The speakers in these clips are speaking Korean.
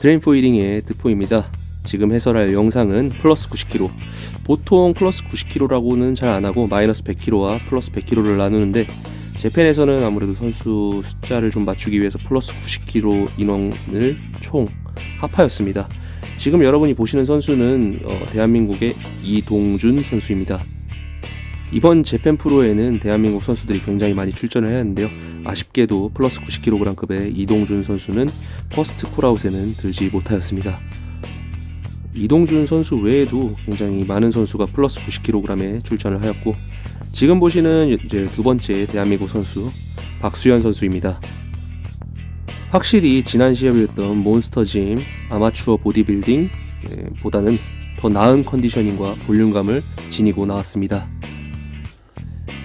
드레인 포이링의 드포입니다. 지금 해설할 영상은 플러스 90kg. 보통 플러스 90kg라고는 잘 안 하고 마이너스 100kg와 플러스 100kg를 나누는데 재팬에서는 아무래도 선수 숫자를 좀 맞추기 위해서 플러스 90kg 인원을 총 합하였습니다. 지금 여러분이 보시는 선수는 어, 대한민국의 이동준 선수입니다. 이번 재팬 프로에는 대한민국 선수들이 굉장히 많이 출전을 해야 하는데요. 아쉽게도 플러스 90kg급의 이동준 선수는 퍼스트 콜아웃에는 들지 못하였습니다. 이동준 선수 외에도 굉장히 많은 선수가 플러스 90kg에 출전을 하였고 지금 보시는 이제 두 번째 대한민국 선수 박수현 선수입니다. 확실히 지난 시합이었던 몬스터짐 아마추어 보디빌딩 예, 보다는 더 나은 컨디셔닝과 볼륨감을 지니고 나왔습니다.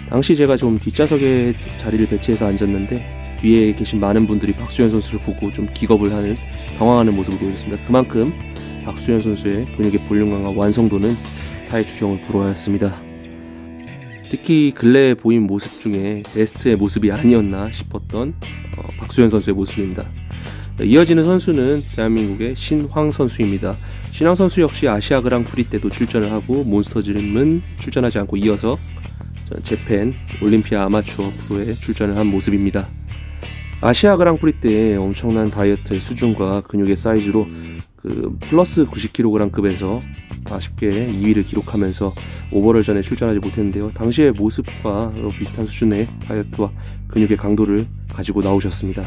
당시 제가 좀 뒷좌석에 자리를 배치해서 앉았는데 뒤에 계신 많은 분들이 박수현 선수를 보고 좀 기겁을 하는 당황하는 모습을 보였습니다. 그만큼 박수현 선수의 근육의 볼륨감과 완성도는 타의 주종을 불허하였습니다. 특히 근래에 보인 모습 중에 베스트의 모습이 아니었나 싶었던 어, 박수현 선수의 모습입니다. 이어지는 선수는 대한민국의 신황 선수입니다. 신황 선수 역시 아시아 그랑프리 때도 출전을 하고 몬스터즈림은 출전하지 않고 이어서 재팬 올림피아 아마추어 프로에 출전을 한 모습입니다. 아시아 그랑프리 때 엄청난 다이어트의 수준과 근육의 사이즈로 그 플러스 90kg급에서 아쉽게 2위를 기록하면서 오버럴전에 출전하지 못했는데요. 당시의 모습과 비슷한 수준의 다이어트와 근육의 강도를 가지고 나오셨습니다.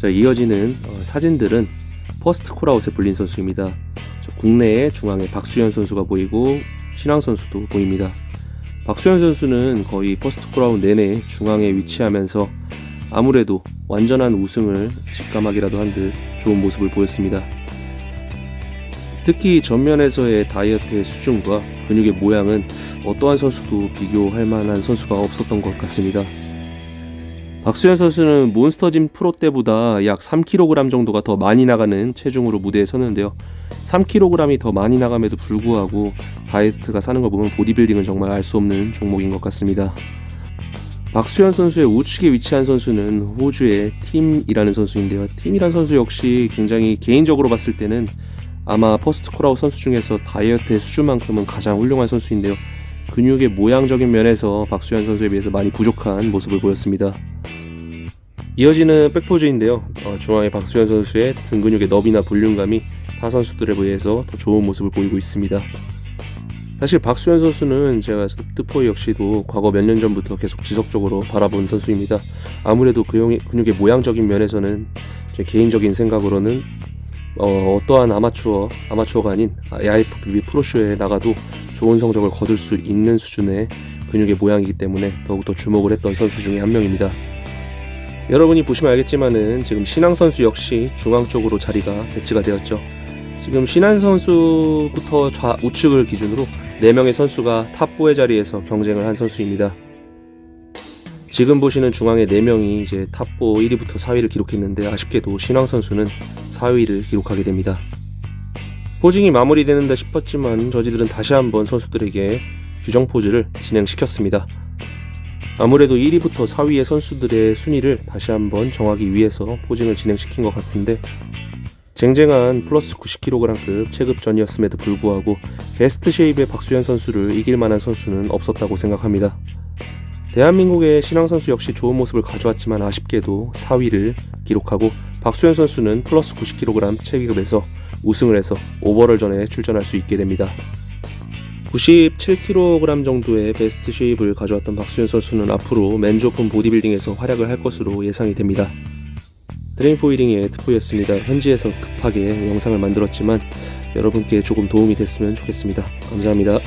자, 이어지는 어, 사진들은 퍼스트 콜아웃에 불린 선수입니다. 저 국내에 중앙에 박수현 선수가 보이고 신앙 선수도 보입니다. 박수현 선수는 거의 퍼스트 콜아웃 내내 중앙에 위치하면서 아무래도 완전한 우승을 직감하기라도 한 듯 좋은 모습을 보였습니다. 특히 전면에서의 다이어트의 수준과 근육의 모양은 어떠한 선수도 비교할 만한 선수가 없었던 것 같습니다. 박수현 선수는 몬스터짐 프로 때보다 약 3kg 정도가 더 많이 나가는 체중으로 무대에 섰는데요. 3kg이 더 많이 나감에도 불구하고 다이어트가 사는 걸 보면 보디빌딩은 정말 알 수 없는 종목인 것 같습니다. 박수현 선수의 우측에 위치한 선수는 호주의 팀이라는 선수인데요. 팀이라는 선수 역시 굉장히 개인적으로 봤을 때는 아마 퍼스트 콜아웃 선수 중에서 다이어트의 수준만큼은 가장 훌륭한 선수인데요. 근육의 모양적인 면에서 박수현 선수에 비해서 많이 부족한 모습을 보였습니다. 이어지는 백포즈인데요. 어, 중앙의 박수현 선수의 등 근육의 너비나 볼륨감이 타 선수들에 비해서 더 좋은 모습을 보이고 있습니다. 사실 박수현 선수는 제가 습드포 역시도 과거 몇 년 전부터 계속 지속적으로 바라본 선수입니다. 아무래도 그 근육의 모양적인 면에서는 제 개인적인 생각으로는 어, 어떠한 아마추어, 아마추어가 아닌 AIFBB 프로쇼에 나가도 좋은 성적을 거둘 수 있는 수준의 근육의 모양이기 때문에 더욱더 주목을 했던 선수 중에 한 명입니다. 여러분이 보시면 알겠지만은 지금 신앙 선수 역시 중앙 쪽으로 자리가 배치가 되었죠. 지금 신한 선수부터 좌 우측을 기준으로 4명의 선수가 탑4의 자리에서 경쟁을 한 선수입니다. 지금 보시는 중앙의 4명이 이제 탑4 1위부터 4위를 기록했는데 아쉽게도 신황 선수는 4위를 기록하게 됩니다. 포징이 마무리되는 듯 싶었지만 저지들은 다시 한번 선수들에게 규정 포즈를 진행시켰습니다. 아무래도 1위부터 4위의 선수들의 순위를 다시 한번 정하기 위해서 포징을 진행시킨 것 같은데 쟁쟁한 플러스 90kg급 체급전이었음에도 불구하고 베스트 쉐입의 박수현 선수를 이길 만한 선수는 없었다고 생각합니다. 대한민국의 신앙 선수 역시 좋은 모습을 가져왔지만 아쉽게도 4위를 기록하고 박수현 선수는 플러스 90kg 체급에서 우승을 해서 오버럴전에 출전할 수 있게 됩니다. 97kg 정도의 베스트 쉐입을 가져왔던 박수현 선수는 앞으로 맨즈 오픈 보디빌딩에서 활약을 할 것으로 예상이 됩니다. 드레인포이링의 에트포였습니다. 현지에서 급하게 영상을 만들었지만 여러분께 조금 도움이 됐으면 좋겠습니다. 감사합니다.